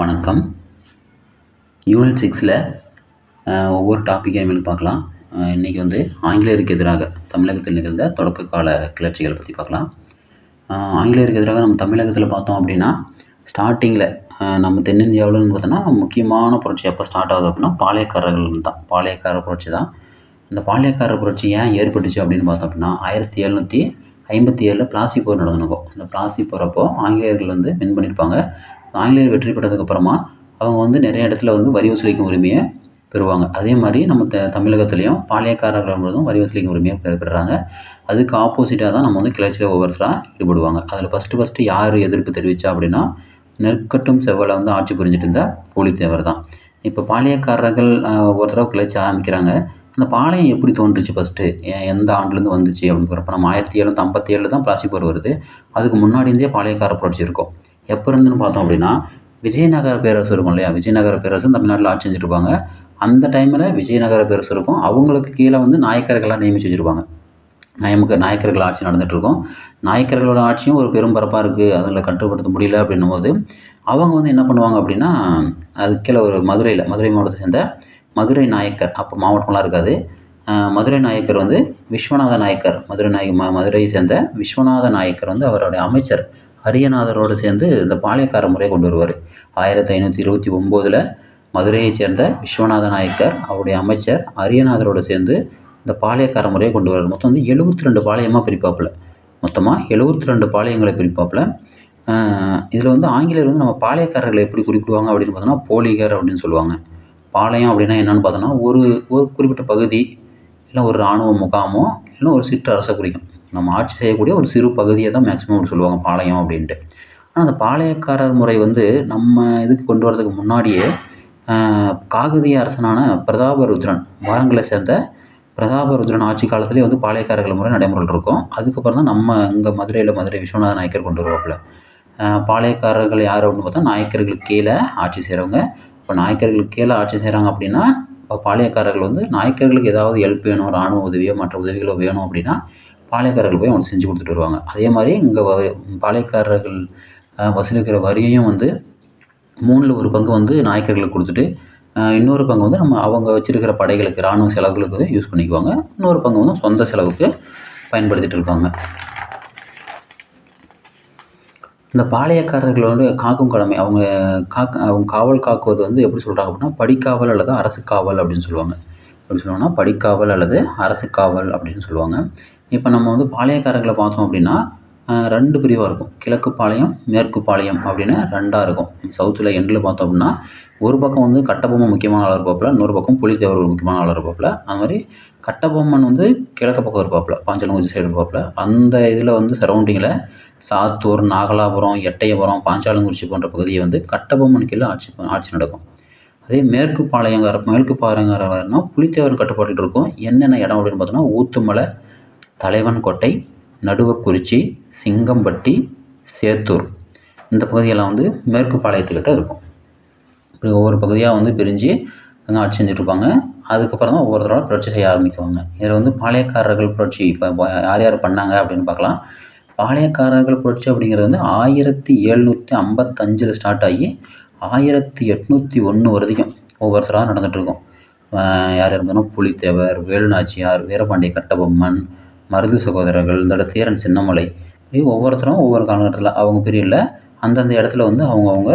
வணக்கம். யூனிட் சிக்ஸில் ஒவ்வொரு டாப்பிக்கையும் நம்மளுக்கு பார்க்கலாம். இன்றைக்கி வந்து ஆங்கிலேயருக்கு எதிராக தமிழகத்தில் நிகழ்ந்த தொடக்க கால கிளர்ச்சிகளை பற்றி பார்க்கலாம். ஆங்கிலேயருக்கு எதிராக நம்ம தமிழகத்தில் பார்த்தோம் அப்படின்னா ஸ்டார்டிங்கில் நம்ம தென்னிந்தியாவில்னு பார்த்தோன்னா முக்கியமான புரட்சி எப்போ ஸ்டார்ட் ஆகுது அப்படின்னா பாளையக்காரர்கள் தான். பாளையக்கார புரட்சி தான். இந்த பாளையக்கார புரட்சி ஏன் ஏற்பட்டுச்சு அப்படின்னு பார்த்தோம் அப்படின்னா ஆயிரத்தி எழுநூற்றி ஐம்பத்தி ஏழில் பிளாசி போர் நடந்துருக்கும் இந்த பிளாசி போகிறப்போ ஆங்கிலேயர்கள் வந்து வின் பண்ணியிருப்பாங்க. ஆங்கிலேயர் வெற்றி பெற்றதுக்கப்புறமா அவங்க வந்து நிறைய இடத்துல வந்து வரி வசூலிக்கும் உரிமையை பெறுவாங்க. அதே மாதிரி நம்ம த தமிழகத்துலேயும் பாளையக்காரர்களும் வரி வசூலிக்கும் உரிமையை பெற பெறுறாங்க அதுக்கு ஆப்போசிட்டாக தான் நம்ம வந்து கிளர்ச்சியில் ஒவ்வொருத்தராக ஈடுபடுவாங்க. அதில் ஃபஸ்ட்டு ஃபஸ்ட்டு யார் எதிர்ப்பு தெரிவித்தா அப்படின்னா நெற்கட்டும் செவ்வலை வந்து ஆட்சி புரிஞ்சிட்டு இருந்த போலித்தேவர் தான். இப்போ பாளையக்காரர்கள் அஹ், கிளர்ச்சி ஆரம்பிக்கிறாங்க. அந்த பாளையம் எப்படி தோன்றுச்சு ஃபஸ்ட்டு எந்த ஆண்டுலேருந்து வந்துச்சு? அப்படின்னு போகிறப்ப நம்ம ஆயிரத்தி எழுநூற்றி ஐம்பத்தி ஏழில் தான் பிளாசி போர் வருது. அதுக்கு முன்னாடி இருந்தே பாளையக்கார புரட்சி இருக்கும். எப்போ இருந்துன்னு பார்த்தோம் அப்படின்னா விஜயநகர பேரரசு இருக்கும் இல்லையா? விஜயநகர பேரரசு தமிழ்நாட்டில் ஆட்சி செஞ்சுருப்பாங்க. அந்த டைமில் விஜயநகர பேரரசு இருக்கும். அவங்களுக்கு கீழே வந்து நாயக்கர்களாக நியமிச்சு வச்சுருப்பாங்க. நமக்கு நாயக்கர்கள் ஆட்சி நடந்துகிட்ருக்கோம் இருக்கும். நாயக்கர்களோட ஆட்சியும் ஒரு பெரும் பரப்பாக இருக்குது அதில் கட்டுப்படுத்த முடியல அப்படின்னும் போது அவங்க வந்து என்ன பண்ணுவாங்க அப்படின்னா அதுக்கு கீழே ஒரு மதுரையில் மதுரை மாவட்டத்தை சேர்ந்த மதுரை நாயக்கர் அப்போ மாவட்டம்லாம் இருக்காது. மதுரை நாயக்கர் வந்து விஸ்வநாத நாயக்கர். மதுரை நாயக் ம மதுரையை சேர்ந்த விஸ்வநாத நாயக்கர் வந்து அவருடைய அமைச்சர். ஹரியநாதரோடு சேர்ந்து இந்த பாளையக்கார முறையை கொண்டு வருவார். ஆயிரத்தி ஐநூற்றி இருபத்தி ஒம்போதில் மதுரையைச் சேர்ந்த விஸ்வநாத நாயக்கர் அவருடைய அமைச்சர் அரியநாதரோடு சேர்ந்து இந்த பாளையக்கார முறையை கொண்டு வருவார் மொத்தம் வந்து எழுபத்தி ரெண்டு பாளையமாக பிரிப்பாப்புல. மொத்தமாக எழுபத்தி ரெண்டு பாளையங்களை பிரிப்பாப்புல. இதில் வந்து ஆங்கிலேயர் வந்து நம்ம பாளையக்காரர்களை எப்படி குறிப்பிடுவாங்க அப்படின்னு பார்த்தோன்னா போலிகர் அப்படின்னு சொல்லுவாங்க. பாளையம் அப்படின்னா என்னன்னு பார்த்தோன்னா ஒரு ஒரு குறிப்பிட்ட பகுதி இல்லை ஒரு இராணுவ முகாமோ இல்லை ஒரு சிற்றரசை குறிக்கும். நம்ம ஆட்சி செய்யக்கூடிய ஒரு சிறு பகுதியை தான் மேக்ஸிமம் அப்படி சொல்லுவாங்க பாளையம் அப்படின்ட்டு. ஆனால் அந்த பாளையக்காரர் முறை வந்து நம்ம இதுக்கு கொண்டு வரதுக்கு முன்னாடியே காகதிய அரசனான பிரதாபருத்ரன் வாரங்களை சேர்ந்த பிரதாபருத்ரன் ஆட்சி காலத்திலே வந்து பாளையக்காரர்கள் முறை நடைமுறையில் இருக்கும். அதுக்கப்புறம் தான் நம்ம இங்கே மதுரையில் மதுரை விஸ்வநாத நாயக்கர் கொண்டு வருவாப்புல. பாளையக்காரர்கள் யார் அப்படின்னு பார்த்தா நாயக்கர்களுக்கு கீழே ஆட்சி செய்கிறவங்க இப்போ நாயக்கர்களுக்கு கீழே ஆட்சி செய்கிறாங்க அப்படின்னா இப்போ பாளையக்காரர்கள் வந்து நாயக்கர்களுக்கு ஏதாவது ஹெல்ப் வேணும் ராணுவ உதவியோ மற்ற உதவிகளோ வேணும் அப்படின்னா பாளையக்காரர்கள் போய் அவனுக்கு செஞ்சு கொடுத்துட்டு வருவாங்க. அதே மாதிரி இங்கே பாளையக்காரர்கள் வசூலிக்கிற வரியையும் வந்து மூணில் ஒரு பங்கு வந்து நாயக்கர்களுக்கு கொடுத்துட்டு இன்னொரு பங்கு வந்து நம்ம அவங்க வச்சுருக்கிற படைகளுக்கு இராணுவ செலவுகளுக்கு யூஸ் பண்ணிக்குவாங்க. இன்னொரு பங்கு வந்து சொந்த செலவுக்கு பயன்படுத்திகிட்டு இருப்பாங்க. இந்த பாளையக்காரர்களோட காக்கும் கடமை அவங்க காக்க அவங்க காவல் காக்குவது வந்து எப்படி சொல்கிறாங்க அப்படின்னா படிக்காவல் அல்லது அரசு காவல் அப்படின்னு சொல்லுவாங்க. எப்படி சொல்லுவாங்கன்னா படிக்காவல் அல்லது அரசு காவல் அப்படின்னு சொல்லுவாங்க. இப்போ நம்ம வந்து பாளையக்காரர்களை பார்த்தோம் அப்படின்னா ரெண்டு பிரிவாக இருக்கும். கிழக்கு பாளையம் மேற்கு பாளையம் அப்படின்னு ரெண்டாக இருக்கும். சவுத்தில் எண்டில் பார்த்தோம் அப்படின்னா ஒரு பக்கம் வந்து கட்டபொம்மன் முக்கியமான ஆளாக இருப்பாப்புல இன்னொரு பக்கம் புலித்தேவர் ஒரு முக்கியமான ஆளாக இருப்பாப்புல. அது மாதிரி கட்டபொம்மன் வந்து கிழக்கு பக்கம் இருப்பாப்புல பாஞ்சாலங்குறிச்சி சைடு இருப்பாப்புல. அந்த இதில் வந்து சரௌண்டிங்கில் சாத்தூர் நாகலாபுரம் எட்டயபுரம் பாஞ்சாலங்குறிச்சி போன்ற பகுதியை வந்து கட்டபொம்மன் கீழே ஆட்சி ஆட்சி நடக்கும். அதே மேற்கு பாளையங்கார மேற்கு பாளையங்காரன்னா புலித்தேவர் கட்டுப்பாட்டில் இருக்கும். என்னென்ன இடம் அப்படின்னு பார்த்தோன்னா ஊத்துமலை தலைவன் கோட்டை நடுவக்குறிச்சி சிங்கம்பட்டி சேத்தூர். இந்த பகுதியெல்லாம் வந்து மேற்கு பாளையத்துக்கிட்ட இருக்கும். இப்படி ஒவ்வொரு பகுதியாக வந்து பிரிஞ்சு அங்கே ஆட்சி செஞ்சுட்ருப்பாங்க. அதுக்கப்புறம் தான் ஒவ்வொரு தடவை புரட்சி செய்ய ஆரம்பிக்குவாங்க. இதில் வந்து பாளையக்காரர்கள் புரட்சி இப்போ யார் யார் பண்ணாங்க அப்படின்னு பார்க்கலாம். பாளையக்காரர்கள் புரட்சி அப்படிங்கிறது வந்து ஆயிரத்தி எழுநூற்றி ஐம்பத்தஞ்சில் ஸ்டார்ட் ஆகி ஆயிரத்தி எட்நூற்றி ஒன்று வரைக்கும் ஒவ்வொருத்தராக நடந்துகிட்ருக்கும் இருக்கும் யார் இருந்தாலும் புலித்தேவர் வேலுநாச்சியார் வீரபாண்டிய கட்டபொம்மன் மருது சகோதரர்கள் இந்த தேரன் தீரன் சின்னமலை இப்படி ஒவ்வொருத்தரும் ஒவ்வொரு காலகட்டத்தில் அவங்க பீரியடில் அந்தந்த இடத்துல வந்து அவங்கவுங்க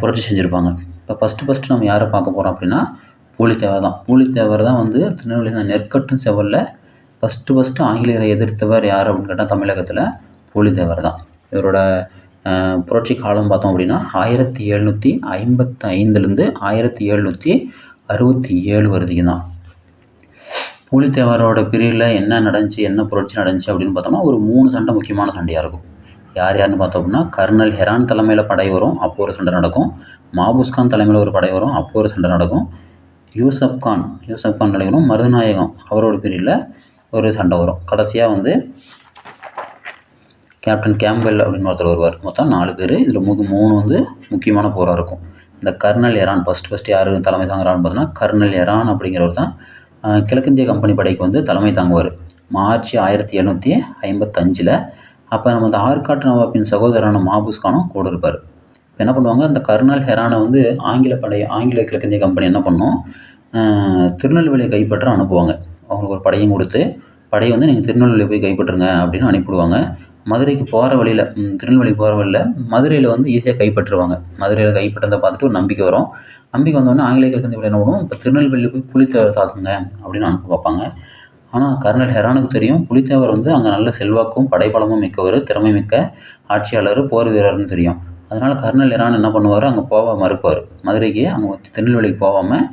புரட்சி செஞ்சுருப்பாங்க. இப்போ ஃபஸ்ட்டு ஃபஸ்ட்டு நம்ம யாரை பார்க்க போகிறோம் அப்படின்னா பூலித்தேவர் தான். பூலித்தேவர் தான் வந்து திருநெல்வேலி நெற்கட்டும் செவலில் ஃபஸ்ட்டு ஃபஸ்ட்டு ஆங்கிலேயரை எதிர்த்தவர் யார் அப்படின்னு கேட்டால் தமிழகத்தில் பூலித்தேவர் தான். இவரோட புரட்சி காலம் பார்த்தோம் அப்படின்னா ஆயிரத்தி எழுநூற்றி ஐம்பத்தி ஐந்துலேருந்து ஆயிரத்தி எழுநூற்றி அறுபத்தி ஏழு வரைக்கும் தான். பூலித்தேவரோட பிரிவில் என்ன நடந்துச்சு என்ன புரட்சி நடந்துச்சு அப்படின்னு பார்த்தோம்னா ஒரு மூணு சண்டை முக்கியமான சண்டையாக இருக்கும். யார் யாருன்னு பார்த்தோம் அப்படின்னா கர்னல் ஹெரான் தலைமையில் படை வரும் அப்போ ஒரு சண்டை நடக்கும். மாபுஸ்கான் தலைமையில் ஒரு படை வரும் அப்போ ஒரு சண்டை நடக்கும். யூசப் கான் யூசப் கான் நடைபெறும் மருதநாயகம் அவரோட பிரிவில் ஒரு சண்டை வரும். கடைசியாக வந்து கேப்டன் கேம்பெல் அப்படின்னு ஒருத்தர் வருவார். மொத்தம் நாலு பேர். இதில் முக மூணு வந்து முக்கியமான போராக இருக்கும். இந்த கர்னல் எரான் ஃபஸ்ட் ஃபஸ்ட்டு யார் தலைமை தாங்குறான்னு பார்த்தோன்னா கர்னல் எரான் அப்படிங்கிறவர் தான் கிழக்கிந்திய கம்பெனி படைக்கு வந்து தலைமை தாங்குவார். மார்ச் ஆயிரத்தி எழுநூற்றி ஐம்பத்தஞ்சில் அப்போ நம்ம இந்த ஆற்காட்டு நவாப்பின் சகோதரரான மாபூஸ் கானும் கூட இருப்பார். என்ன பண்ணுவாங்க? அந்த கர்னல் ஹெரானை வந்து ஆங்கில படை ஆங்கில கிழக்கிந்திய கம்பெனி என்ன பண்ணும்? திருநெல்வேலியை கைப்பற்ற அனுப்புவாங்க. அவங்களுக்கு ஒரு படையும் கொடுத்து படையை வந்து நீங்கள் திருநெல்வேலி போய் கைப்பற்றுங்க அப்படின்னு அனுப்பிவிடுவாங்க. மதுரைக்கு போகிற வழியில் திருநெல்வேலி போகிற வழியில் மதுரையில் வந்து ஈஸியாக கைப்பற்றுவாங்க. மதுரையில் கைப்பற்றதை பார்த்துட்டு ஒரு நம்பிக்கை வரும். நம்பிக்கை வந்தோடனே ஆங்கிலேயர்கள் வந்து என்ன பண்ணுவோம்? இப்போ திருநெல்வேலியில் போய் புலித்தேவர் தாக்குங்க அப்படின்னு அனுப்ப பார்ப்பாங்க. ஆனால் கர்னல் ஹெரானுக்கு தெரியும். புலித்தேவர் வந்து அங்கே நல்ல செல்வாக்கும் படைபலமும் மிக்கவர் திறமை மிக்க ஆட்சியாளர் போர் வீரர்னு தெரியும். அதனால் கர்னல் ஹெரான் என்ன பண்ணுவார்? அங்கே போக மறுப்பார். மதுரைக்கு அங்கே திருநெல்வேலிக்கு போகாமல்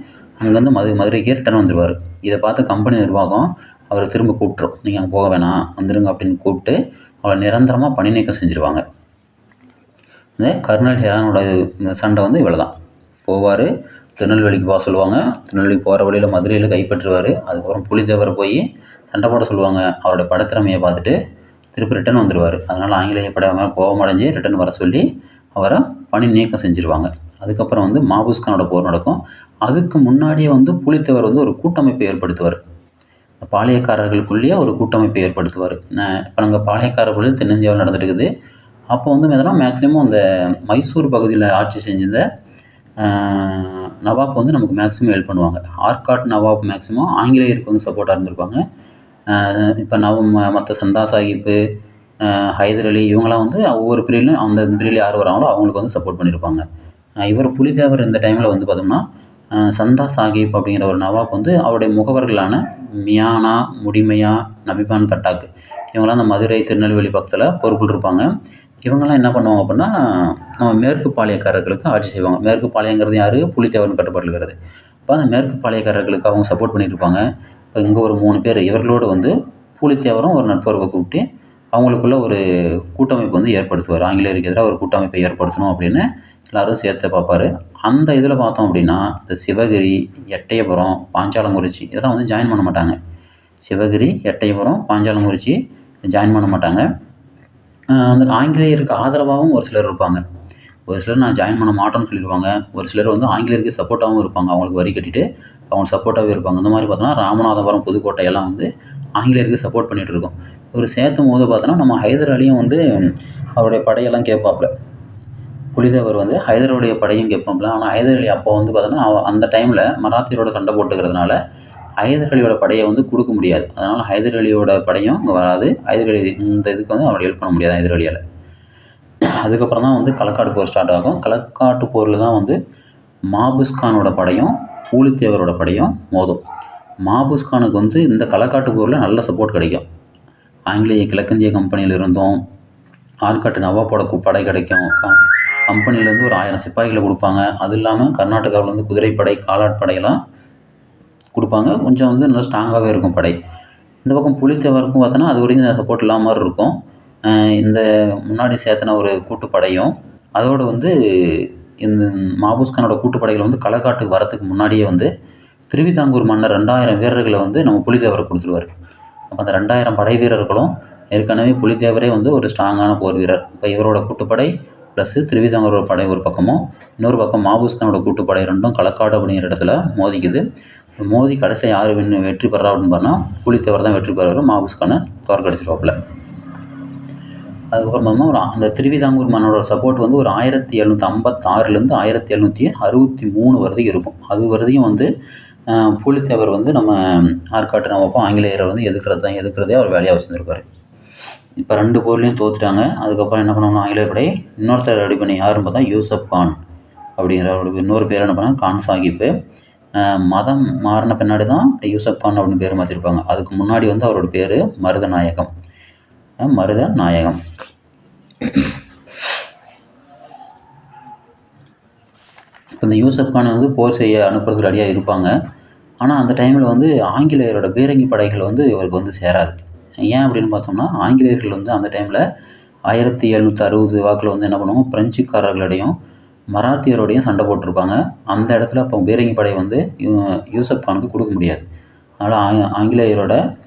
அங்கேருந்து மது மதுரைக்கே ரிட்டர்ன் வந்துடுவார் இதை பார்த்து கம்பெனி நிர்வாகம் அவரை திரும்ப கூப்பிட்ரும் நீங்கள் அங்கே போக வேணாம். வந்துடுங்க அப்படின்னு கூப்பிட்டு அவரை நிரந்தரமாக பணி நீக்கம் செஞ்சுருவாங்க. இந்த கர்னல் ஹெரானோட சண்டை வந்து இவ்வளோ தான் போவார். திருநெல்வேலிக்கு போக சொல்லுவாங்க. திருநெல்வேலிக்கு போகிற வழியில் மதுரையில் கைப்பற்றுவார். அதுக்கப்புறம் புலித்தேவர் போய் சண்டை போட சொல்லுவாங்க. அவரோட படத்திறமையை பார்த்துட்டு திருப்பி ரிட்டன் வந்துடுவார் அதனால் ஆங்கிலேய படை கோபமடைஞ்சு கோபம் அடைஞ்சு வர சொல்லி அவரை பணி நீக்கம் செஞ்சுருவாங்க. அதுக்கப்புறம் வந்து மாபூஸ்கானோட போர் நடக்கும். அதுக்கு முன்னாடியே வந்து புலித்தேவர் வந்து ஒரு கூட்டமைப்பை ஏற்படுத்துவார். பாளையக்காரர்களுக்குள்ளேயே ஒரு கூட்டமைப்பை ஏற்படுத்துவார். இப்போ நாங்கள் பாளையக்காரர்கள் தென்னிந்தியாவில் நடந்துட்டு இருக்குது. அப்போ வந்து பார்த்தோன்னா மேக்ஸிமம் அந்த மைசூர் பகுதியில் ஆட்சி செஞ்சிருந்த நவாப் வந்து நமக்கு மேக்ஸிமம் ஹெல்ப் பண்ணுவாங்க. ஆர்காட் நவாப் மேக்ஸிமம் ஆங்கிலேயருக்கு வந்து சப்போர்ட்டாக இருந்திருப்பாங்க. இப்போ நவ மற்ற சந்தா சாஹிப்பு ஹைதர் அலி இவங்களாம் வந்து ஒவ்வொரு பீரியட்லையும் அந்த பிரிவில் யார் வராங்களோ அவங்களுக்கு வந்து சப்போர்ட் பண்ணியிருப்பாங்க இவர் புலிதேவர் இந்த டைமில் வந்து பார்த்தோம்னா சந்தா சாஹிப் அப்படிங்கிற ஒரு நவாப் வந்து அவருடைய முகவர்களான மியானா முடிமையா நபிபான் கட்டாக். இவங்களாம் அந்த மதுரை திருநெல்வேலி பக்கத்தில் பொறுப்பில் இருப்பாங்க. இவங்கெல்லாம் என்ன பண்ணுவாங்க அப்படின்னா நம்ம மேற்கு பாளையக்காரர்களுக்கு ஆட்சி செய்வாங்க. மேற்கு பாளையங்கிறது யார்? புலித்தேவன் கட்டுப்பாட்டில் இருக்கிறது. இப்போ அந்த மேற்கு பாளையக்காரர்களுக்கு அவங்க சப்போர்ட் பண்ணிட்டு இருப்பாங்க இப்போ இங்கே ஒரு மூணு பேர் இவர்களோடு வந்து புலித்தேவரும் ஒரு நட்புறவை கூப்பிட்டு அவங்களுக்குள்ள ஒரு கூட்டமைப்பு வந்து ஏற்படுத்துவார். ஆங்கிலேயருக்கு எதிராக ஒரு கூட்டமைப்பை ஏற்படுத்தணும் அப்படின்னு எல்லாரும் சேர்த்து பார்ப்பாரு. அந்த இதில் பார்த்தோம் அப்படின்னா இந்த சிவகிரி எட்டயபுரம் பாஞ்சாலங்குறிச்சி இதெல்லாம் வந்து ஜாயின் பண்ண மாட்டாங்க. சிவகிரி எட்டயபுரம் பாஞ்சாலங்குறிச்சி ஜாயின் பண்ண மாட்டாங்க. அந்த ஆங்கிலேயருக்கு ஆதரவாகவும் ஒரு சிலர் இருப்பாங்க. ஒரு சிலர் நான் ஜாயின் பண்ண மாட்டேன்னு சொல்லிடுவாங்க ஒரு சிலர் வந்து ஆங்கிலேயருக்கு சப்போர்ட்டாகவும் இருப்பாங்க. அவங்களுக்கு வரி கட்டிட்டு அவங்களுக்கு சப்போர்ட்டாகவே இருப்பாங்க. இந்த மாதிரி பார்த்தோன்னா ராமநாதபுரம் புதுக்கோட்டை எல்லாம் வந்து ஆங்கிலேயருக்கு சப்போர்ட் பண்ணிட்டு இருக்கோம். ஒரு சேர்த்தும் போது பார்த்தோன்னா நம்ம ஹைதர் அலியும் வந்து அவருடைய படையெல்லாம் கேட்பாப்புல. புலிதேவர் வந்து ஹைதருடைய படையும் கேட்பாப்புல. ஆனால் ஹைதர் அலி அப்போ வந்து பார்த்தோன்னா அந்த டைமில் மராத்தியரோட சண்டை போட்டுக்கிறதுனால ஹைதர் அலியோட படையை வந்து கொடுக்க முடியாது. அதனால் ஹைதர் அலியோட படையும் அங்கே வராது. ஹைதர் அலி இந்த இதுக்கு வந்து அவர் ஹெல்ப் பண்ண முடியாது ஹைதர் அலியால் அதுக்கப்புறம் தான் வந்து களக்காடு போர் ஸ்டார்ட் ஆகும். களக்காட்டு போரில் தான் வந்து மாபுஸ்கானோட படையும் பூலித்தேவரோட படையும் மோதும். மாபுஸ்கானுக்கு வந்து இந்த களக்காட்டு போரில் நல்ல சப்போர்ட் கிடைக்கும். ஆங்கிலேய கிழக்கிந்திய கம்பெனியில் இருந்தும் ஆற்காட்டு நவாப்போட படை கிடைக்கும். கம்பெனியிலேருந்து கம்பெனிலேருந்து ஒரு ஆயிரம் சிப்பாய்களை கொடுப்பாங்க. அது இல்லாமல் கர்நாடகாவிலேருந்து குதிரைப்படை காலாட்படையெல்லாம் கொடுப்பாங்க. கொஞ்சம் வந்து நல்லா ஸ்ட்ராங்காகவே இருக்கும் படை. இந்த பக்கம் புலித்தேவருக்கும் பார்த்தோன்னா அது வரைக்கும் சப்போர்ட் இல்லாமல் இருக்கும். இந்த முன்னாடி சேர்த்தன ஒரு கூட்டுப்படையும் அதோடு வந்து இந்த மாபூஸ்கானோட கூட்டுப்படைகள் வந்து களக்காட்டுக்கு வரத்துக்கு முன்னாடியே வந்து திருவிதாங்கூர் மன்னர் ரெண்டாயிரம் வீரர்களை வந்து நம்ம புலித்தேவரை கொடுத்துருவார். அப்போ அந்த ரெண்டாயிரம் படை வீரர்களும் ஏற்கனவே புலித்தேவரே வந்து ஒரு ஸ்ட்ராங்கான போர் வீரர். இப்போ இவரோட கூட்டுப்படை ப்ளஸ்ஸு திருவிதாங்கூரோட படை ஒரு பக்கமும் இன்னொரு பக்கம் மாபூஸ்கானோட கூட்டுப்படை ரெண்டும் களக்காடு அப்படிங்கிற இடத்துல மோதிக்குது. மோதி கடைசியில் யார் வின் வெற்றி பெறா அப்படின்னு பார்த்தா புலித்தேவர் தான் வெற்றி பெறுவார். மாபூஸ்கானை தோற்கடிச்சிருவாப்பில். அதுக்கப்புறம் பார்த்தோம்னா ஒரு அந்த திருவிதாங்கூர் மன்னனோட சப்போர்ட் வந்து ஒரு ஆயிரத்தி எழுநூற்றி ஐம்பத்தாறுலேருந்து ஆயிரத்தி எழுநூற்றி அறுபத்தி மூணு வரைக்கும் இருக்கும். அது வரையும் வந்து புலித்தேவர் வந்து நம்ம ஆற்காட்டு நவாப்போ ஆங்கிலேயரை வந்து எதுக்குறது தான் எதுக்குறதே அவர் வேலையாக வச்சுருந்துருப்பார். இப்போ ரெண்டு போர்லையும் தோத்துட்டாங்க. அதுக்கப்புறம் என்ன பண்ணோம்னா ஆங்கிலேயர் படை இன்னொருத்தர் ரெடி பண்ணி யாருன்னு பார்த்தா யூசப் கான் அப்படிங்கிற அவருக்கு இன்னொரு பேர் என்ன பண்ணாங்க கான் சாஹிப்பு. மதம் மாறின பின்னாடி தான் யூசப் கான் அப்படின்னு பேர் மாற்றிருப்பாங்க அதுக்கு முன்னாடி வந்து அவரோட பேர் மருதநாயகம். நாயகம் மருத நாயகம் இப்போ இந்த யூசப் கானை வந்து போர் செய்ய அனுப்புறதுக்கு ரெடியாக இருப்பாங்க. ஆனால் அந்த டைமில் வந்து ஆங்கிலேயரோட பீரங்கி படைகள் வந்து இவருக்கு வந்து சேராது. ஏன் அப்படின்னு பார்த்தோம்னா ஆங்கிலேயர்கள் வந்து அந்த டைமில் ஆயிரத்தி எழுநூற்றி அறுபது வாக்கில் வந்து என்ன பண்ணுவாங்க? பிரெஞ்சுக்காரர்களிடையும் மராத்தியரோடையும் சண்டை போட்டிருப்பாங்க. அந்த இடத்துல அப்போ பீரங்கி படை வந்து யூ- யூசப் கானுக்கு கொடுக்க முடியாது. அதனால் ஆ ஆங்கிலேயரோட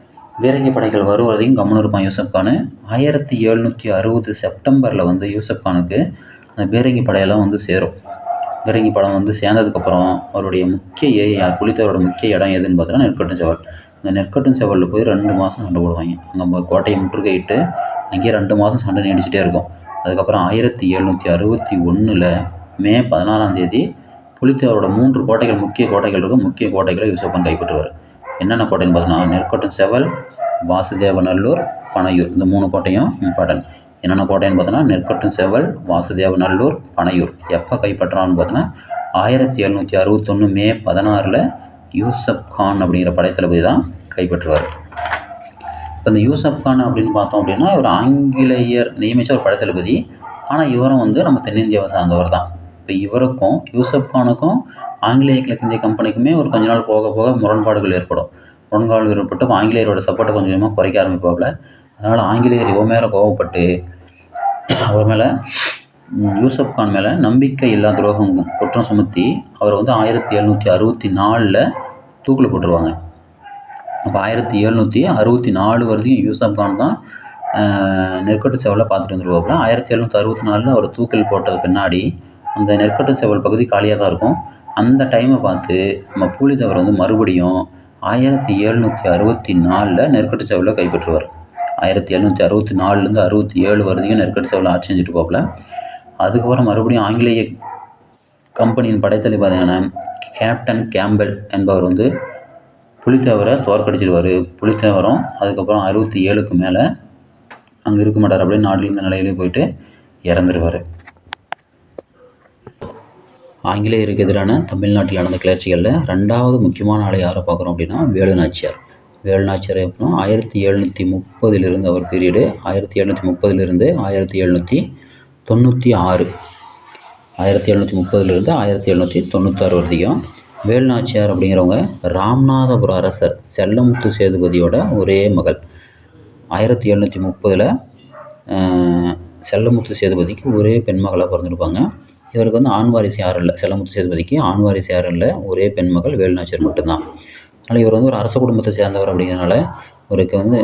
பீரங்கி படைகள் வருவதையும் கம்முன்னு இருப்பான் யூசப் கானு. ஆயிரத்தி எழுநூற்றி அறுபது செப்டம்பரில் வந்து யூசப் கானுக்கு அந்த பீரங்கி படையெல்லாம் வந்து சேரும். பீரங்கி படம் வந்து சேர்ந்ததுக்கப்புறம் அவருடைய முக்கிய ஏ யார் புலித்தேவரோட முக்கிய இடம் எதுன்னு பார்த்தோன்னா நெற்கட்டும் செவல். இந்த நெற்கட்டும் செவலில் போய் ரெண்டு மாதம் சண்டை போடுவாங்க. அங்கே கோட்டையை முற்றுகையிட்டு அங்கேயே ரெண்டு மாதம் சண்டை நீடிச்சிட்டே இருக்கும். அதுக்கப்புறம் ஆயிரத்தி எழுநூற்றி அறுபத்தி ஒன்றில் மே பதினாறாம் தேதி புலித்தேவரோட மூன்று கோட்டைகள் முக்கிய கோட்டைகள் இருக்கும். முக்கிய கோட்டைகளை யூசப்பன் கைப்பற்றுவார். என்னென்ன கோட்டைன்னு பார்த்தோன்னா நெற்கட்டும் செவல் வாசுதேவநல்லூர் பனையூர். இந்த மூணு கோட்டையும் இம்பார்ட்டன்ட் என்னென்ன கோட்டைன்னு பார்த்தோன்னா நெற்கட்டும் செவல் வாசுதேவநல்லூர் பனையூர். எப்போ கைப்பற்றான்னு பார்த்தோன்னா ஆயிரத்தி எழுநூற்றி அறுபத்தொன்று மே பதினாறில் யூசப் கான் அப்படிங்கிற படைத்தளபதி தான் கைப்பற்றுவார். இப்போ இந்த யூசப் கான் அப்படின்னு பார்த்தோம் அப்படின்னா இவர் ஆங்கிலேயர் நியமித்த ஒரு படைத்தளபதி. ஆனால் இவரும் வந்து நம்ம தென்னிந்தியாவை சார்ந்தவர் தான். இப்போ இவருக்கும் யூசப் கானுக்கும் ஆங்கிலேய கிழக்கிந்திய கம்பெனிக்குமே ஒரு கொஞ்ச நாள் போக போக முரண்பாடுகள் ஏற்படும். முரண்பாடுகள் ஏற்பட்டு ஆங்கிலேயரோட சப்போர்ட்டை கொஞ்சம் கொஞ்சமாக குறைக்க ஆரம்பிப்பாப்புல அதனால் ஆங்கிலேயர் இவன் மேலே கோவப்பட்டு அவர் மேலே யூசப் கான் மேலே நம்பிக்கை இல்லா துரோகம் குற்றம் சுமத்தி அவரை வந்து ஆயிரத்தி எழுநூற்றி அறுபத்தி நாலில் தூக்கில் போட்டுருவாங்க. அப்போ ஆயிரத்தி எழுநூற்றி அறுபத்தி நாலு வரைக்கும் யூசப் கான் தான் நெற்கட்டு செவலை பார்த்துட்டு வந்துருவாப்புல ஆயிரத்தி எழுநூற்றி அறுபத்தி நாலில் அவர் தூக்கில் போட்டது பின்னாடி அந்த நெற்கட்டும் செவல் பகுதி காலியாக தான் இருக்கும். அந்த டைமை பார்த்து நம்ம பூலித்தேவர் வந்து மறுபடியும் ஆயிரத்தி எழுநூற்றி அறுபத்தி நாலில் நெற்கட்டு செவலை கைப்பற்றுவார். ஆயிரத்தி எழுநூற்றி அறுபத்தி நாலுலேருந்து அறுபத்தி ஏழு வரைக்கும் நெற்கட்டு செவலை ஆட்சி செஞ்சுட்டு போகல. அதுக்கப்புறம் மறுபடியும் ஆங்கிலேய கம்பெனியின் படைத்தளபதியான கேப்டன் கேம்பல் என்பவர் வந்து புலித்தேவரை தோற்கடிச்சிடுவார் புலித்தேவரும் அதுக்கப்புறம் அறுபத்தி ஏழுக்கு மேலே அங்கே இருக்க மாட்டார் அப்படியே நாட்டிலிருந்து நிலையிலே போயிட்டு இறந்துருவார். ஆங்கிலேயருக்கு எதிரான தமிழ்நாட்டில் நடந்த கிளர்ச்சிகளில் ரெண்டாவது முக்கியமான ஆளை யாரை பார்க்குறோம் அப்படின்னா வேலுநாச்சியார் வேலுநாச்சியார் எப்படின்னா ஆயிரத்தி எழுநூற்றி முப்பதிலிருந்து அவர் பீரியடு ஆயிரத்தி எழுநூற்றி முப்பதிலிருந்து ஆயிரத்தி எழுநூற்றி தொண்ணூற்றி ஆறு. ஆயிரத்தி எழுநூற்றி முப்பதுலேருந்து ஆயிரத்தி எழுநூற்றி தொண்ணூத்தாறு வரைக்கும் வேலுநாச்சியார் அப்படிங்கிறவங்க ராமநாதபுர அரசர் செல்லமுத்து சேதுபதியோட ஒரே மகள். ஆயிரத்தி எழுநூற்றி முப்பதில் செல்லமுத்து சேதுபதிக்கு ஒரே பெண் மகளாக பிறந்திருப்பாங்க. இவருக்கு வந்து ஆண் வாரிசு யாரும் இல்லை. செல்லமுத்து சேதுபதிக்கு ஆண் வாரிசு யாரும் இல்லை. ஒரே பெண் மகள் வேலுநாச்சியார் மட்டும்தான். அதனால் இவர் வந்து ஒரு அரச குடும்பத்தை சேர்ந்தவர் அப்படிங்கிறனால இவருக்கு வந்து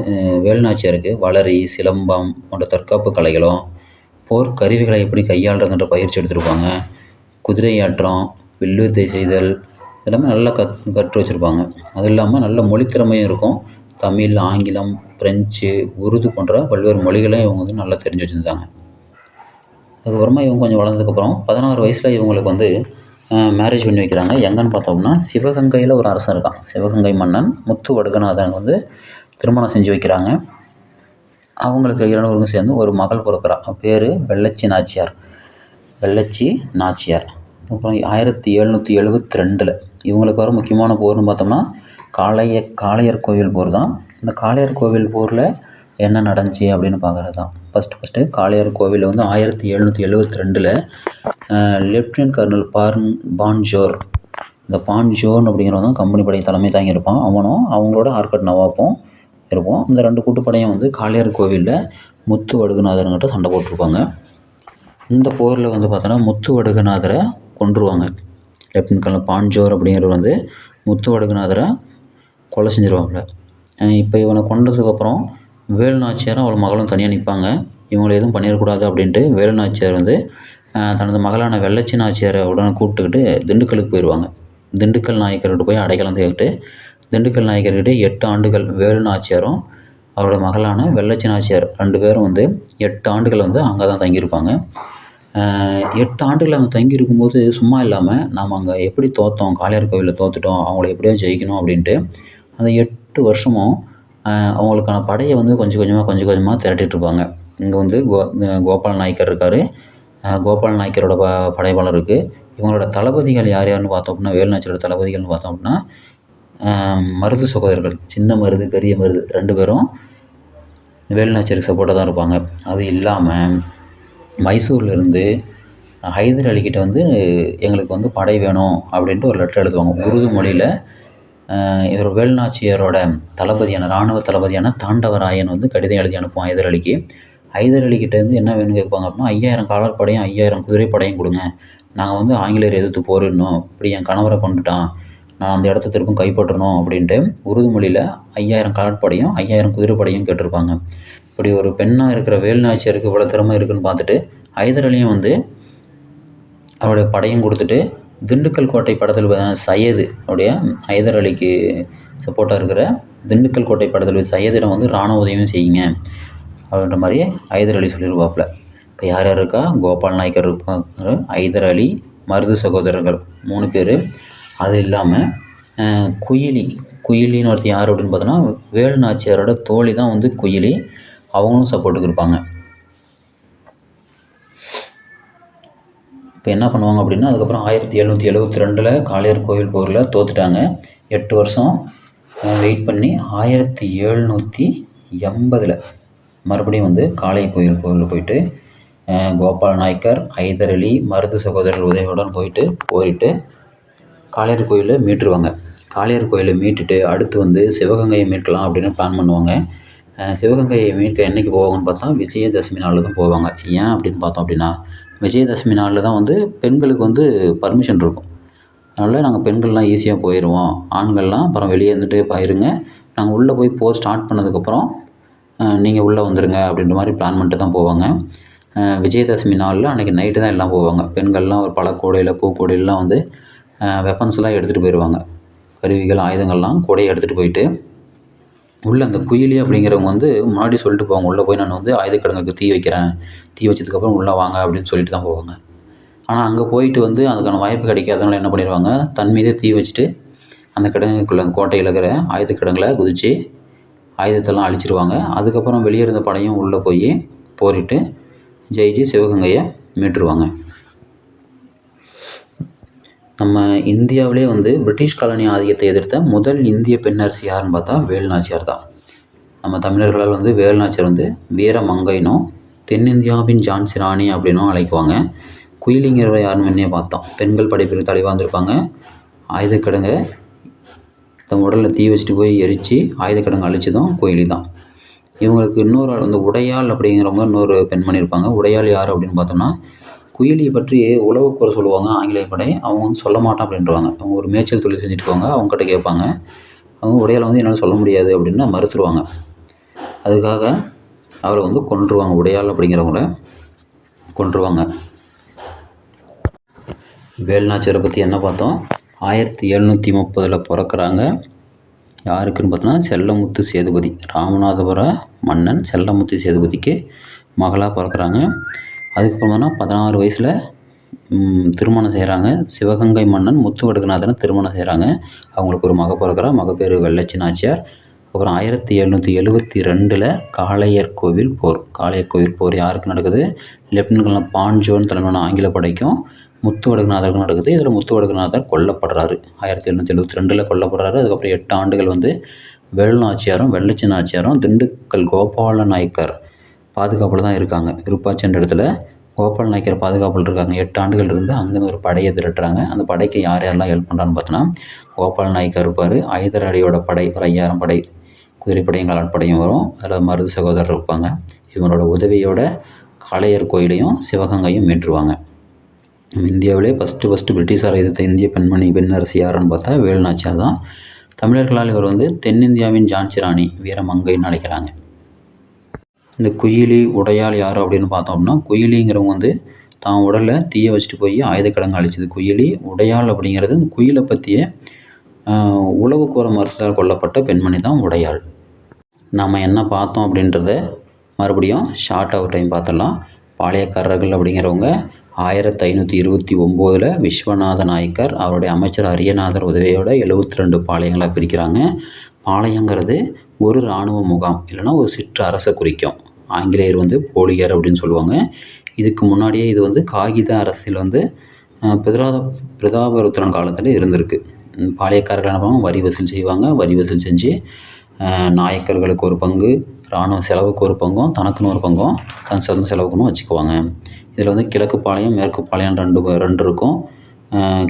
வேலுநாச்சியாருக்கு வளரி சிலம்பம் போன்ற தற்காப்பு கலைகளும் போர் கருவிகளை எப்படி கையாளுறதுன்ற பயிற்சி எடுத்திருப்பாங்க. குதிரையாற்றம் வில்லுத்தை செய்தல் எல்லாமே நல்லா கத் கற்று வச்சுருப்பாங்க. அதுவும் இல்லாமல் நல்ல மொழித்திறமையும் இருக்கும். தமிழ் ஆங்கிலம் பிரெஞ்சு உருது போன்ற பல்வேறு மொழிகளையும் இவங்க வந்து நல்லா தெரிஞ்சு வச்சுருந்தாங்க. அதுக்கப்புறமா இவங்க கொஞ்சம் வளர்ந்ததுக்கப்புறம் பதினாறு வயசில் இவங்களுக்கு வந்து மேரேஜ் பண்ணி வைக்கிறாங்க. எங்கன்னு பார்த்தோம்னா சிவகங்கையில் ஒரு அரசன் இருக்கான். சிவகங்கை மன்னன் முத்து வடுகநாதன் வந்து திருமணம் செஞ்சு வைக்கிறாங்க. அவங்களுக்கு இரண்டுவருக்கும் சேர்ந்து ஒரு மகள் பிறக்கிறா. பேர் வெள்ளச்சி நாச்சியார். வெள்ளச்சி நாச்சியார். அப்புறம் ஆயிரத்தி எழுநூற்றி எழுபத்தி ரெண்டில் இவங்களுக்கு வர முக்கியமான போர்னு பார்த்தோம்னா காளைய காளையர் கோவில் போர் தான். இந்த காளையர் கோவில் போரில் என்ன நடந்துச்சு அப்படின்னு பார்க்குறது தான் ஃபஸ்ட்டு ஃபஸ்ட்டு காளையார் கோவில் வந்து ஆயிரத்தி எழுநூற்றி எழுபத்தி ரெண்டில் லெப்டினன்ட் கர்னல் பார்ன் பான்ஜோர் இந்த பான்ஜோர்ன் அப்படிங்கிறவன் தான் கம்பெனி படை தலைமை தாங்கி இருப்பான். அவனும் அவங்களோட ஆர்கட் நவாப்பும் இருப்போம் இந்த ரெண்டு கூட்டுப்படையும் வந்து காளையார் கோவிலில் முத்து வடுகநாதர்கிட்ட சண்டை போட்டிருப்பாங்க. இந்த போரில் வந்து பார்த்தோன்னா முத்து வடுகநாதரை கொன்றுவாங்க. லெப்டினன்ட் கர்னல் பான்ஜோர் அப்படிங்கிறவர் வந்து முத்து வடுகநாதரை கொலை செஞ்சிருவாப்புல. இப்போ இவனை கொண்டதுக்கப்புறம் வேலுநாச்சியாரும் அவள் மகளும் தனியாக நிற்பாங்க இவங்களை எதுவும் பண்ணிடக்கூடாது அப்படின்ட்டு வேலுநாச்சியார் வந்து தனது மகளான வெள்ளச்சி நாச்சியாரை உடனே கூப்பிட்டுக்கிட்டு திண்டுக்கலுக்கு போயிடுவாங்க திண்டுக்கல் நாயக்கர்கிட்ட போய் அடைக்கலம் கேட்டு திண்டுக்கல் நாயக்கர்கிட்ட எட்டு ஆண்டுகள் வேலு நாச்சியாரும் அவரோட மகளான வெள்ளச்சி நாச்சியார் ரெண்டு பேரும் வந்து எட்டு ஆண்டுகள் வந்து அங்கே தான் தங்கியிருப்பாங்க எட்டு ஆண்டுகள் அங்கே தங்கியிருக்கும்போது சும்மா இல்லாமல் நாம் அங்கே எப்படி தோற்றோம் காளையார் கோவிலில் தோத்துட்டோம். அவங்கள எப்படியோ ஜெயிக்கணும் அப்படின்ட்டு அந்த எட்டு வருஷமும் அவங்களுக்கான படையை வந்து கொஞ்சம் கொஞ்சமாக கொஞ்சம் கொஞ்சமாக திரட்டிட்டு இருப்பாங்க. இங்கே வந்து கோ கோபால் நாயக்கர் இருக்கார். கோபால் நாயக்கரோட ப படைபலம் இருக்குது இவங்களோட தளபதிகள் யார் யாருன்னு பார்த்தோம் அப்படின்னா வேலுநாச்சியோட தளபதிகள்னு பார்த்தோம் அப்படின்னா மருது சகோதரர்கள். சின்ன மருது பெரிய மருது ரெண்டு பேரும் வேலுநாச்சியருக்கு சப்போர்ட்டாக தான் இருப்பாங்க. அது இல்லாமல் மைசூர்லேருந்து ஹைதர் அலிக்கிட்ட வந்து எங்களுக்கு வந்து படை வேணும் அப்படின்ட்டு ஒரு லெட்டர் எழுதுவாங்க. உருது மொழியில் இவர் வேல்நாச்சியரோட தளபதியான இராணுவ தளபதியான தாண்டவராயன் வந்து கடிதம் எழுதி அனுப்புவான் ஹைதர் அலிக்கு ஹைதர் அலிக்கிட்ட இருந்து என்ன வேணும்னு கேட்பாங்க அப்படின்னா ஐயாயிரம் காலாட்படையும் ஐயாயிரம் குதிரைப்படையும் கொடுங்க. நாங்கள் வந்து ஆங்கிலேயர் எதிர்த்து போரிடணும். இப்படி என் கணவரை கொண்டுட்டான். நான் அந்த இடத்த திருப்பும் கைப்பற்றணும் அப்படின்ட்டு உருது மொழியில் ஐயாயிரம் காலாட்படையும் ஐயாயிரம் குதிரைப்படையும் கேட்டிருப்பாங்க. இப்படி ஒரு பெண்ணாக இருக்கிற வேலுநாச்சியாருக்கு இவ்வளோ திறமை இருக்குன்னு பார்த்துட்டு ஹைதர் அலியும் வந்து அவருடைய படையும் கொடுத்துட்டு திண்டுக்கல் கோட்டை படத்தில் பார்த்தீங்கன்னா சையது உடைய ஹைதர் அலிக்கு சப்போர்ட்டாக இருக்கிற திண்டுக்கல் கோட்டை படத்தில் சையதிடம் வந்து இராணுவ உதவியும் செய்யுங்க அப்படின்ற மாதிரியே ஹைதர் அலி சொல்லியிருப்பாப்புல. இப்போ யார் யார் இருக்கா? கோபால் நாயக்கர் இருப்பாங்க ஹைதர் அலி மருது சகோதரர்கள் மூணு பேர். அது இல்லாமல் குயிலி குயிலின்னு ஒருத்தர் யார் அப்படின்னு பார்த்தோன்னா வேலு நாச்சியாரோட தோழி தான் வந்து குயிலி. அவங்களும் சப்போர்ட்டுக்கு இருப்பாங்க. இப்போ என்ன பண்ணுவாங்க அப்படின்னா அதுக்கப்புறம் ஆயிரத்தி எழுநூற்றி எழுபத்தி ரெண்டில் காளையார் கோவில் போரில் தோத்துட்டாங்க. எட்டு வருஷம் வெயிட் பண்ணி ஆயிரத்தி எழுநூற்றி எண்பதில் மறுபடியும் வந்து காளை கோயில் போரில் போயிட்டு அஹ், கோபால நாயக்கர் ஹைதர் அலி மருது சகோதரர் உதவியுடன் போயிட்டு போரிட்டு காளையார் கோயிலை மீட்டுருவாங்க. காளையார் கோயிலை மீட்டுட்டு அடுத்து வந்து சிவகங்கையை மீட்கலாம் அப்படின்னு பிளான் பண்ணுவாங்க. சிவகங்கையை மீட்க என்றைக்கு போவாங்கன்னு பார்த்தா விஜயதசமி நாளில் தான் போவாங்க. ஏன் அப்படின்னு பார்த்தோம் அப்படின்னா விஜயதசமி நாளில் தான் வந்து பெண்களுக்கு வந்து பர்மிஷன் இருக்கும். அதனால் நாங்கள் பெண்கள்லாம் ஈஸியாக போயிடுவோம் ஆண்கள்லாம் அப்புறம் வெளியே இருந்துட்டு போயிருங்க. நாங்கள் உள்ளே போய் போர் ஸ்டார்ட் பண்ணதுக்கப்புறம் நீங்கள் உள்ளே வந்துடுங்க அப்படின்ற மாதிரி பிளான் பண்ணிட்டு தான் போவாங்க. விஜயதசமி நாளில் அன்றைக்கி நைட்டு தான் எல்லாம் போவாங்க. பெண்கள்லாம் ஒரு பழக்கூடையில் பூக்கூடையிலலாம் வந்து வெப்பன்ஸ்லாம் எடுத்துகிட்டு போயிடுவாங்க கருவிகள் ஆயுதங்கள்லாம் கூடையை எடுத்துகிட்டு போயிட்டு உள்ளே அந்த குயிலி அப்படிங்கிறவங்க வந்து முன்னாடி சொல்லிட்டு போவாங்க. உள்ளே போய் நான் வந்து ஆயுதக்கிடங்குக்கு தீ வைக்கிறேன். தீ வச்சதுக்கப்புறம் உள்ளே வாங்க அப்படின்னு சொல்லிட்டு தான் போவாங்க. ஆனால் அங்கே போயிட்டு வந்து அதுக்கான வாய்ப்பு கிடைக்காதனால என்ன பண்ணிடுவாங்க? தன் மீதே தீ வச்சுட்டு அந்த கிடங்குக்குள்ளே அந்த கோட்டையில் இருக்கிற ஆயுதக்கிடங்களை குதித்து ஆயுதத்தெல்லாம் அழிச்சிருவாங்க. அதுக்கப்புறம் வெளியே இருந்த படையும் உள்ளே போய் போரிட்டு ஜெயிச்சு சிவகங்கையை மீட்டுருவாங்க. நம்ம இந்தியாவிலே வந்து பிரிட்டிஷ் காலனி ஆதிக்கத்தை எதிர்த்த முதல் இந்திய பெண்ணரசி யாருன்னு பார்த்தா வேல்நாச்சியார் தான். நம்ம தமிழர்களால் வந்து வேலுநாச்சியார் வந்து வீர வீரமங்கைனும் தென்னிந்தியாவின் ஜான்சி ராணி அப்படின்னும் அழைக்குவாங்க. குயிலிங்கிறவர் யாருன்னு முன்னே பார்த்தோம். பெண்கள் படைப்பிற்கு தலைவாக வந்திருப்பாங்க ஆயுதக்கிடங்க தன் உடலில் தீ வச்சுட்டு போய் எரித்து ஆயுதக்கிடங்கு அழிச்சதும் குயிலி தான். இவங்களுக்கு இன்னொரு ஆள் வந்து உடையாள் அப்படிங்கிறவங்க இன்னொரு பெண்மணி இருப்பாங்க. உடையாள் யார் அப்படின்னு பார்த்தோம்னா குயிலியை பற்றி உளவு சொல்லுவாங்க ஆங்கிலேய படை. அவங்க வந்து சொல்ல மாட்டோம் அப்படின்றவாங்க அவங்க ஒரு மேய்ச்சல் தொழில் செஞ்சுட்டு இருக்காங்க அவங்ககிட்ட கேட்பாங்க. அவங்க உடையால் வந்து என்னால் சொல்ல முடியாது அப்படின்னு மறுத்துருவாங்க. அதுக்காக அவரை வந்து கொன்றுவாங்க உடையால் அப்படிங்கிறவங்கள கொன்றுவாங்க. வேல்நாச்சியரை பற்றி என்ன பார்த்தோம்? ஆயிரத்தி எழுநூற்றி முப்பதில் பிறக்கிறாங்க. யாருக்குன்னு பார்த்தோன்னா செல்லமுத்து சேதுபதி. ராமநாதபுர மன்னன் செல்லமுத்து சேதுபதிக்கு மகளாக பிறக்கறாங்க. அதுக்கப்புறமா பதினாறு வயசில் திருமணம் செய்கிறாங்க சிவகங்கை மன்னன் முத்துவடுகநாதனை திருமணம் செய்கிறாங்க அவங்களுக்கு ஒரு மக பிறக்கிறா மக பேர் வெள்ளச்சி நாச்சியார். அப்புறம் ஆயிரத்தி எழுநூற்றி எழுபத்தி ரெண்டில் காளையர் கோவில் போர். காளையர் கோவில் போர் யாருக்கு நடக்குது? லெப்டினன்ட் பாஞ்சோன் பான்ஜோன் தலைமையான ஆங்கில படைக்கும் முத்துவடுகநாதருக்கும் நடக்குது. இதில் முத்துவடுகநாதர் கொல்லப்படுறாரு. ஆயிரத்தி எழுநூற்றி எழுபத்தி ரெண்டில் கொல்லப்படுறாரு. அதுக்கப்புறம் எட்டு ஆண்டுகள் வந்து வேலுநாச்சியாரும் வெள்ளச்சி நாச்சியாரும் திண்டுக்கல் கோபால நாயக்கர் பாதுகாப்பில் தான் இருக்காங்க. விருப்பாச்சென்ற இடத்துல கோபால் நாயக்கர் பாதுகாப்பில் இருக்காங்க. எட்டு ஆண்டுகள் இருந்து அங்கேருந்து ஒரு படையை திரட்டுறாங்க. அந்த படைக்கு யார் யாரெல்லாம் ஹெல்ப் பண்ணுறான்னு பார்த்தோன்னா கோபால் நாயக்கர் இருப்பார். ஐதர் அடியோட படை ஒரு ஐயாயிரம் படை குதிரைப்படையும் கலாட்படையும் வரும். அதில் மருது சகோதரர் இருப்பாங்க. இவங்களோட உதவியோட காளையர் கோயிலையும் சிவகங்கையும் மீட்டுருவாங்க. இந்தியாவிலே ஃபஸ்ட்டு ஃபஸ்ட்டு பிரிட்டிஷாரை எதிர்த்த இந்திய பெண்மணி பெண்ணரசி யாருன்னு பார்த்தா வேலுநாச்சியார் தான். தமிழர்களால் இவர் வந்து தென்னிந்தியாவின் ஜான்சி ராணி வீரமங்கைன்னு அழைக்கிறாங்க. இந்த குயிலி உடையாள் யார் அப்படின்னு பார்த்தோம் அப்படின்னா குயிலிங்கிறவங்க வந்து தான் உடலை தீயை வச்சுட்டு போய் ஆயுதக்கடங்க அழிச்சது. குயிலி உடையாள் அப்படிங்கிறது இந்த குயிலை பற்றிய உளவு கூற மறுத்தால் கொல்லப்பட்ட பெண்மணி தான் உடையாள். நாம் என்ன பார்த்தோம் அப்படின்றத மறுபடியும் ஷார்ட் ஒரு டைம் பார்த்துடலாம். பாளையக்காரர்கள் அப்படிங்கிறவங்க ஆயிரத்தி ஐநூற்றி இருபத்தி ஒம்போதில் விஸ்வநாத நாயக்கர் அவருடைய அமைச்சர் அரியநாதர் உதவியோட எழுபத்தி ரெண்டு பாளையங்களாக பிரிக்கிறாங்க. பாளையங்கிறது ஒரு இராணுவ முகாம் இல்லைன்னா ஒரு சிற்று அரசை குறிக்கும். ஆங்கிலேயர் வந்து போலியர் அப்படின்னு சொல்லுவாங்க. இதுக்கு முன்னாடியே இது வந்து காகித அரசியல் வந்து பிரதாத பிரதாபருத்திரன் காலத்தில் இருந்திருக்கு. பாளையக்காரர்கள் என்ன பண்ணுவாங்க? வரி வசூல் செய்வாங்க. வரி வசூல் செஞ்சு நாயக்கர்களுக்கு ஒரு பங்கு இராணுவ செலவுக்கு ஒரு பங்கும் தனக்குன்னு ஒரு பங்கும் தன் சொந்த செலவுக்குன்னு வச்சுக்குவாங்க. இதில் வந்து கிழக்கு பாளையம் மேற்கு பாளையம் ரெண்டு ரெண்டு இருக்கும்.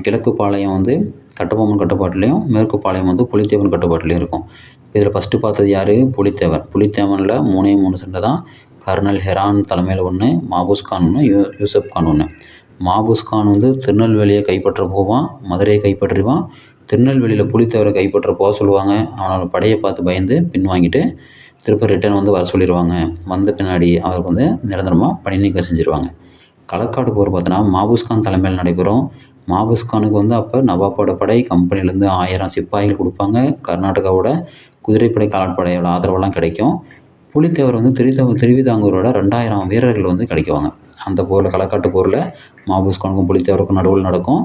கிழக்கு பாளையம் வந்து கட்டபொம்மன் கட்டுப்பாட்டிலையும் மேற்கு பாளையம் வந்து புலித்தேவன் கட்டுப்பாட்டிலையும் இருக்கும். இதில் ஃபஸ்ட்டு பார்த்தது யார்? புலித்தேவன் புலித்தேவனில் மூணே மூணு சண்டை தான். கர்னல் ஹெரான் தலைமையில் ஒன்று மாபூஸ் கான் ஒன்று யூ யூசப் கான் ஒன்று மாபூஸ் கான் வந்து திருநெல்வேலியை கைப்பற்ற போவான் மதுரையை கைப்பற்றிவான் திருநெல்வேலியில் புலித்தேவரை கைப்பற்ற போக சொல்லுவாங்க. அவனோட படையை பார்த்து பயந்து பின் வாங்கிட்டு திருப்ப ரிட்டர்ன் வந்து வர சொல்லிடுவாங்க. வந்த பின்னாடி அவருக்கு வந்து நிரந்தரமாக பணி நீக்கம் செஞ்சுருவாங்க. களக்காடு போர் பார்த்தோன்னா மாபூஸ்கான் தலைமையில் நடைபெறும். மாபூஸ்கானுக்கு வந்து அப்போ நவாப்போட படை கம்பெனிலேருந்து ஆயிரம் சிப்பாய்கள் கொடுப்பாங்க. கர்நாடகாவோட குதிரைப்படை காலாட்படையோட ஆதரவெல்லாம் கிடைக்கும். புலித்தேவர் வந்து திரித திருவிதாங்கூரோட ரெண்டாயிரம் வீரர்கள் வந்து கிடைக்குவாங்க. அந்த போரில் களக்காட்டு போரில் மாபூஸ்கானுக்கும் புலித்தேவருக்கும் நடுவில் நடக்கும்.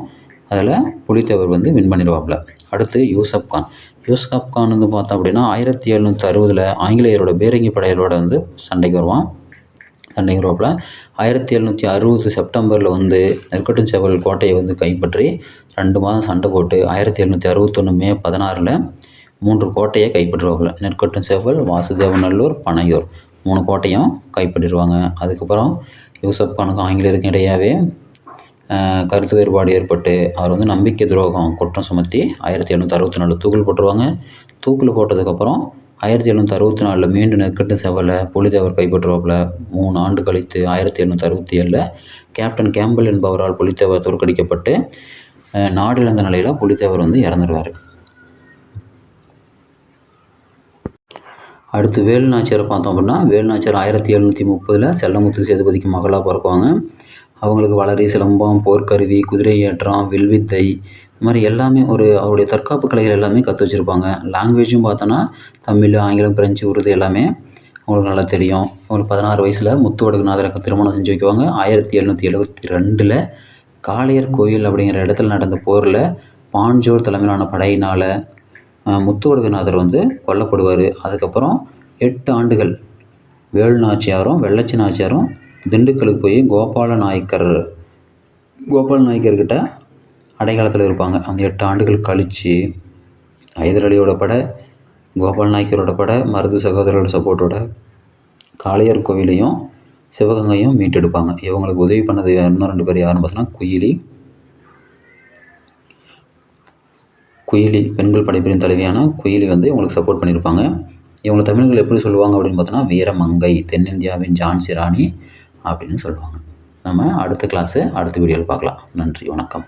அதில் புலித்தேவர் வந்து வின் பண்ணிடுவாப்புல. அடுத்து யூசப் கான். யூசப் கான் வந்து பார்த்தோம் அப்படின்னா ஆயிரத்தி எழுநூற்றி அறுபதில் ஆங்கிலேயரோட பேரங்கி படைகளோட வந்து சண்டைக்கு வருவான். சண்டைக்கு வருவாப்புல. ஆயிரத்தி எழுநூற்றி அறுபது செப்டம்பரில் வந்து நெற்கட்டும் செவல் கோட்டையை வந்து கைப்பற்றி ரெண்டு மாதம் சண்டை போட்டு ஆயிரத்தி எழுநூற்றி அறுபத்தொன்று மே பதினாறில் மூன்று கோட்டையை கைப்பற்றுவாப்புல நெற்கட்டும் சேவல் வாசுதேவநல்லூர் பனையூர். மூணு கோட்டையும் கைப்பற்றிடுவாங்க. அதுக்கப்புறம் யூசப் கானுக்கும் ஆங்கிலேயருக்கும் இடையாவே கருத்து வேறுபாடு ஏற்பட்டு அவர் வந்து நம்பிக்கை துரோகம் குற்றம் சுமத்தி ஆயிரத்தி எழுநூற்றி அறுபத்தி நாலு தூக்கில் போட்டுருவாங்க. தூக்கில் போட்டதுக்கப்புறம் ஆயிரத்தி எழுநூற்றி அறுபத்தி நாலில் மீண்டும் நெற்கட்டு செவலை புலித்தேவர் கைப்பற்றுவாப்புல. மூணு ஆண்டு கழித்து ஆயிரத்தி எழுநூற்றி அறுபத்தி ஏழில் கேப்டன் கேம்பல் என்பவரால் புலித்தேவர் தோற்கடிக்கப்பட்டு நாடிழந்த நிலையில் புலித்தேவர் வந்து இறந்துருவார். அடுத்து வேலு நாச்சியாரை பார்த்தோம் அப்படின்னா வேலு நாச்சியார் ஆயிரத்தி எழுநூற்றி முப்பதில் செல்லமுத்து சேதுபதிக்கு மகளாக பிறக்குவாங்க. அவங்களுக்கு வளரி சிலம்பம் போர்க்கருவி குதிரை ஏற்றம் வில்வித்தை இந்த மாதிரி எல்லாமே ஒரு அவருடைய தற்காப்பு கலைகள் எல்லாமே கற்று வச்சுருப்பாங்க. லாங்குவேஜும் பார்த்தோன்னா தமிழ் ஆங்கிலம் பிரெஞ்சு உருது எல்லாமே அவங்களுக்கு நல்லா தெரியும். அவங்களுக்கு பதினாறு வயசில் முத்துவடுக்குநாதரை திருமணம் செஞ்சு வைக்குவாங்க. ஆயிரத்தி எழுநூற்றி எழுபத்தி ரெண்டில் காளையர் கோயில் அப்படிங்கிற இடத்துல நடந்த போரில் பாஞ்சோர் தலைமையிலான படையினால் முத்து வந்து கொல்லப்படுவார். அதுக்கப்புறம் எட்டு ஆண்டுகள் வேலு நாச்சியாரும் வெள்ளச்சி நாச்சியாரும் திண்டுக்கலுக்கு போய் கோபால நாயக்கர் கோபால நாயக்கர்கிட்ட அடைக்காலத்தில் இருப்பாங்க. அந்த எட்டு ஆண்டுகள் கழித்து ஹைதர் அலியோட பட கோபால் நாயக்கரோட பட மருது சகோதரோட சப்போர்ட்டோட காளையர் கோவிலையும் சிவகங்கையும் மீட்டெடுப்பாங்க. இவங்களுக்கு உதவி பண்ணது இன்னும் ரெண்டு பேர் யாருன்னு பார்த்தோன்னா குயிலி குயிலி பெண்கள் படைப்பிரிவின் தலைவியான குயிலி வந்து இவங்களுக்கு சப்போர்ட் பண்ணியிருப்பாங்க. இவங்களை தமிழர்கள் எப்படி சொல்லுவாங்க அப்படின்னு பார்த்தோன்னா வீரமங்கை தென்னிந்தியாவின் ஜான்சி ராணி அப்படின்னு சொல்லுவாங்க. நம்ம அடுத்த கிளாஸு அடுத்த வீடியோவில் பார்க்கலாம். நன்றி வணக்கம்.